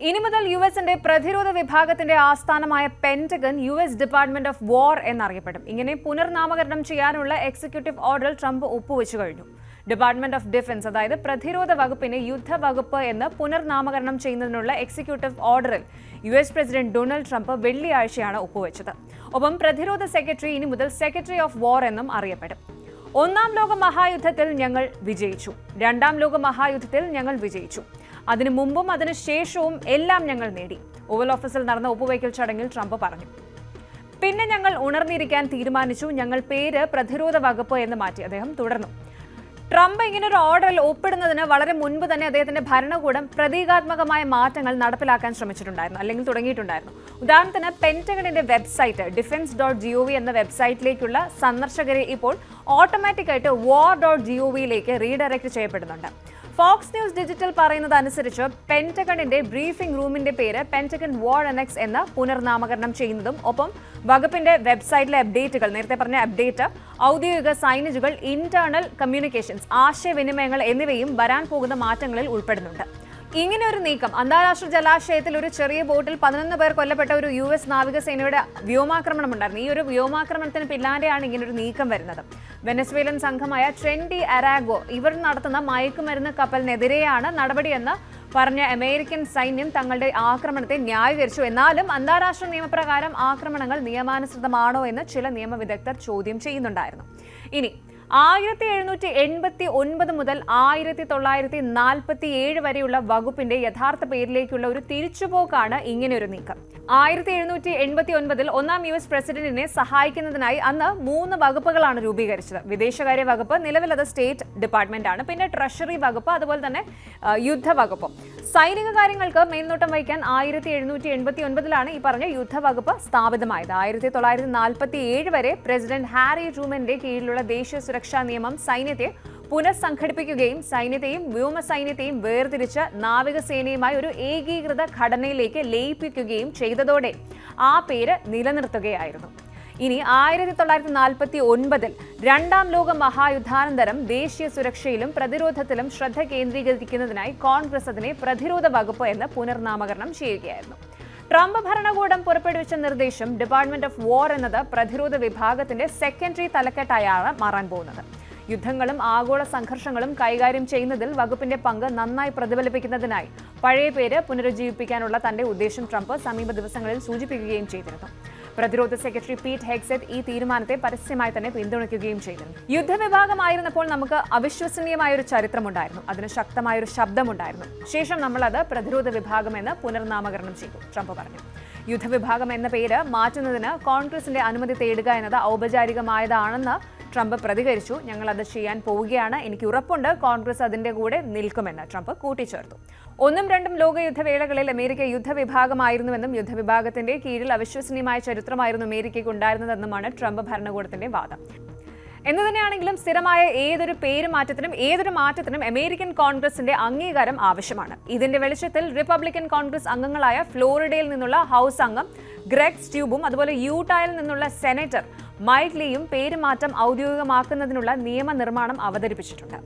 ഇനി മുതൽ യു എസിന്റെ പ്രതിരോധ വിഭാഗത്തിന്റെ ആസ്ഥാനമായ Pentagon U S department of war എന്നറിയപ്പെടും. ഇങ്ങനെ പുനർനാമകരണം ചെയ്യാനുള്ള എക്സിക്യൂട്ടീവ് ഓർഡർ ട്രംപ് ഒപ്പുവെച്ചു കഴിഞ്ഞു. ഡിപ്പാർട്ട്മെന്റ് ഓഫ് ഡിഫൻസ് അതായത് പ്രതിരോധ വകുപ്പിനെ യുദ്ധ വകുപ്പ് എന്ന് പുനർനാമകരണം ചെയ്യുന്നതിനുള്ള എക്സിക്യൂട്ടീവ് ഓർഡറിൽ U S president Donald Trump വെള്ളിയാഴ്ചയാണ് ഒപ്പുവെച്ചത്. ഒപ്പം പ്രതിരോധ സെക്രട്ടറി ഇനി മുതൽ സെക്രട്ടറി ഓഫ് വാർ എന്നും അറിയപ്പെടും. ഒന്നാം ലോക മഹായുദ്ധത്തിൽ ഞങ്ങൾ വിജയിച്ചു. രണ്ടാം ലോക മഹായുദ്ധത്തിൽ ഞങ്ങൾ വിജയിച്ചു. അതിനു മുമ്പും അതിനു ശേഷവും എല്ലാം ഞങ്ങൾ നേടി. ഓവൽ ഓഫീസിൽ നടന്ന ഒപ്പുവയ്ക്കൽ ചടങ്ങിൽ ട്രംപ് പറഞ്ഞു. പിന്നെ ഞങ്ങൾ ഉണർന്നിരിക്കാൻ തീരുമാനിച്ചു. ഞങ്ങൾ പേര് പ്രതിരോധ വകുപ്പ് എന്ന് മാറ്റി അദ്ദേഹം തുടർന്നു. ട്രംപ് ഇങ്ങനെ ഒരു ഓർഡറിൽ ഒപ്പിടുന്നതിന് വളരെ മുൻപ് തന്നെ അദ്ദേഹത്തിന്റെ ഭരണകൂടം പ്രതീകാത്മകമായ മാറ്റങ്ങൾ നടപ്പിലാക്കാൻ ശ്രമിച്ചിട്ടുണ്ടായിരുന്നു അല്ലെങ്കിൽ തുടങ്ങിയിട്ടുണ്ടായിരുന്നു. ഉദാഹരണത്തിന് പെന്റഗണിന്റെ website defence dot G O V എന്ന വെബ്സൈറ്റിലേക്കുള്ള സന്ദർശകരെ ഇപ്പോൾ ഓട്ടോമാറ്റിക് ആയിട്ട് വാർ ഡോട്ട് ജി ഒ വിയിലേക്ക് റീഡയറക്ട് ചെയ്യപ്പെടുന്നുണ്ട്. ഫോക്സ് ന്യൂസ് ഡിജിറ്റൽ പറയുന്നത് അനുസരിച്ച് പെന്റഗണിന്റെ ബ്രീഫിംഗ് റൂമിന്റെ പേര് പെന്റഗൺ വാർ എനക്സ് എന്ന് പുനർനാമകരണം ചെയ്യുന്നതും ഒപ്പം വകുപ്പിന്റെ വെബ്സൈറ്റിലെ അപ്ഡേറ്റുകൾ നേരത്തെ പറഞ്ഞ അപ്ഡേറ്റ് ഔദ്യോഗിക സൈനേജുകൾ ഇന്റേണൽ കമ്മ്യൂണിക്കേഷൻസ് ആശയവിനിമയങ്ങൾ എന്നിവയും വരാൻ പോകുന്ന മാറ്റങ്ങളിൽ ഉൾപ്പെടുന്നുണ്ട്. ഇങ്ങനെ ഒരു നീക്കം അന്താരാഷ്ട്ര ജലാശയത്തിൽ ഒരു ചെറിയ ബോട്ടിൽ പതിനൊന്ന് പേർ കൊല്ലപ്പെട്ട ഒരു യു എസ് നാവികസേനയുടെ വ്യോമാക്രമണം ഉണ്ടായിരുന്നു. ഈ ഒരു വ്യോമാക്രമണത്തിന് പിന്നാലെയാണ് ഇങ്ങനെ ഒരു നീക്കം വരുന്നത്. വെനസ്വേലൻ സംഘമായ ട്രെൻഡി അരാഗോ ഇവർ നടത്തുന്ന മയക്കുമരുന്ന് കപ്പലിനെതിരെയാണ് നടപടിയെന്ന് പറഞ്ഞ അമേരിക്കൻ സൈന്യം തങ്ങളുടെ ആക്രമണത്തെ ന്യായീകരിച്ചു. എന്നാലും അന്താരാഷ്ട്ര നിയമപ്രകാരം ആക്രമണങ്ങൾ നിയമാനുസൃതമാണോ എന്ന് ചില നിയമവിദഗ്ധർ ചോദ്യം ചെയ്യുന്നുണ്ടായിരുന്നു. ഇനി ആയിരത്തി എഴുന്നൂറ്റി എൺപത്തി ഒൻപത് മുതൽ ആയിരത്തി തൊള്ളായിരത്തി നാൽപ്പത്തി ഏഴ് വരെയുള്ള വകുപ്പിന്റെ യഥാർത്ഥ പേരിലേക്കുള്ള ഒരു തിരിച്ചുപോക്കാണ് ഇങ്ങനെയൊരു നീക്കം. ആയിരത്തി എഴുന്നൂറ്റി എൺപത്തി ഒൻപതിൽ ഒന്നാം യു എസ് പ്രസിഡന്റിനെ സഹായിക്കുന്നതിനായി അന്ന് മൂന്ന് വകുപ്പുകളാണ് രൂപീകരിച്ചത്. വിദേശകാര്യ വകുപ്പ് നിലവിൽ അത് സ്റ്റേറ്റ് ഡിപ്പാർട്ട്മെന്റ് ആണ്. പിന്നെ ട്രഷറി വകുപ്പ് അതുപോലെ തന്നെ യുദ്ധവകുപ്പും. യുദ്ധ വകുപ്പ് സൈനിക കാര്യങ്ങൾക്ക് മേൽനോട്ടം വഹിക്കാൻ ആയിരത്തി എഴുന്നൂറ്റി എൺപത്തി ഒൻപതിലാണ് ഈ പറഞ്ഞ യുദ്ധവകുപ്പ് സ്ഥാപിതമായത്. ആയിരത്തി തൊള്ളായിരത്തി നാൽപ്പത്തി ഏഴ് വരെ പ്രസിഡന്റ് ഹാരി ട്രൂമന്റെ കീഴിലുള്ള ദേശീയ സുരക്ഷാ നിയമം സൈന്യത്തെ പുനഃസംഘടിപ്പിക്കുകയും സൈന്യത്തെയും വ്യോമസൈന്യത്തെയും വേർതിരിച്ച് നാവികസേനയുമായി ഒരു ഏകീകൃത ഘടനയിലേക്ക് ലയിപ്പിക്കുകയും ചെയ്തതോടെ ആ പേര് നിലനിർത്തുകയായിരുന്നു. ഇനി ആയിരത്തി തൊള്ളായിരത്തി നാൽപ്പത്തി ഒൻപതിൽ രണ്ടാം ലോക മഹായുദ്ധാനന്തരം ദേശീയ സുരക്ഷയിലും പ്രതിരോധത്തിലും ശ്രദ്ധ കേന്ദ്രീകരിക്കുന്നതിനായി കോൺഗ്രസ് അതിനെ പ്രതിരോധ വകുപ്പ് എന്ന് പുനർനാമകരണം ചെയ്യുകയായിരുന്നു. ട്രംപ് ഭരണകൂടം പുറപ്പെടുവിച്ച നിർദ്ദേശം ഡിപ്പാർട്ട്മെന്റ് ഓഫ് വാർ എന്നത് പ്രതിരോധ വിഭാഗത്തിന്റെ സെക്കൻഡറി തലക്കെട്ടായാണ് മാറാൻ പോകുന്നത്. യുദ്ധങ്ങളും ആഗോള സംഘർഷങ്ങളും കൈകാര്യം ചെയ്യുന്നതിൽ വകുപ്പിന്റെ പങ്ക് നന്നായി പ്രതിഫലിപ്പിക്കുന്നതിനായി പഴയ പേര് പുനരുജ്ജീവിപ്പിക്കാനുള്ള തന്റെ ഉദ്ദേശം ട്രംപ് സമീപ ദിവസങ്ങളിൽ സൂചിപ്പിക്കുകയും ചെയ്തിരുന്നു. പ്രതിരോധ സെക്രട്ടറി പീറ്റ് ഹെഗ്സെറ്റ് ഈ തീരുമാനത്തെ പരസ്യമായി തന്നെ പിന്തുണയ്ക്കുകയും ചെയ്തിരുന്നു. യുദ്ധവിഭാഗമായിരുന്നപ്പോൾ നമുക്ക് അവിശ്വസനീയമായ ഒരു ചരിത്രമുണ്ടായിരുന്നു. അതിന് ശക്തമായ ഒരു ശബ്ദമുണ്ടായിരുന്നു. ശേഷം നമ്മൾ അത് പ്രതിരോധ വിഭാഗം എന്ന് പുനർനാമകരണം ചെയ്തു ട്രംപ് പറഞ്ഞു. യുദ്ധവിഭാഗം എന്ന പേര് മാറ്റുന്നതിന് കോൺഗ്രസിന്റെ അനുമതി തേടുക എന്നത് ഔപചാരികമായതാണെന്ന് ട്രംപ് പ്രതികരിച്ചു. ഞങ്ങൾ അത് ചെയ്യാൻ പോവുകയാണ്. എനിക്ക് ഉറപ്പുണ്ട്. കോൺഗ്രസ് അതിന്റെ കൂടെ നിൽക്കുമെന്ന് ട്രംപ് കൂട്ടിച്ചേർത്തു. ഒന്നും രണ്ടും ലോകയുദ്ധവേളകളിൽ അമേരിക്ക യുദ്ധവിഭാഗമായിരുന്നുവെന്നും യുദ്ധവിഭാഗത്തിന്റെ കീഴിൽ അവിശ്വസനീയമായ ചരിത്രമായിരുന്നു അമേരിക്കയ്ക്ക് ഉണ്ടായിരുന്നതെന്നുമാണ് ട്രംപ് ഭരണകൂടത്തിന്റെ വാദം. എന്ന് തന്നെയാണെങ്കിലും സ്ഥിരമായ ഏതൊരു പേര് മാറ്റത്തിനും ഏതൊരു മാറ്റത്തിനും അമേരിക്കൻ കോൺഗ്രസിന്റെ അംഗീകാരം ആവശ്യമാണ്. ഇതിന്റെ വെളിച്ചത്തിൽ റിപ്പബ്ലിക്കൻ കോൺഗ്രസ് അംഗങ്ങളായ ഫ്ലോറിഡയിൽ നിന്നുള്ള ഹൗസ് അംഗം ഗ്രെഗ് സ്റ്റ്യൂബും അതുപോലെ യൂട്ടായിൽ നിന്നുള്ള സെനറ്റർ മൈഡ്ലിയും പേരുമാറ്റം ഔദ്യോഗികമാക്കുന്നതിനുള്ള നിയമനിർമ്മാണം അവതരിപ്പിച്ചിട്ടുണ്ട്.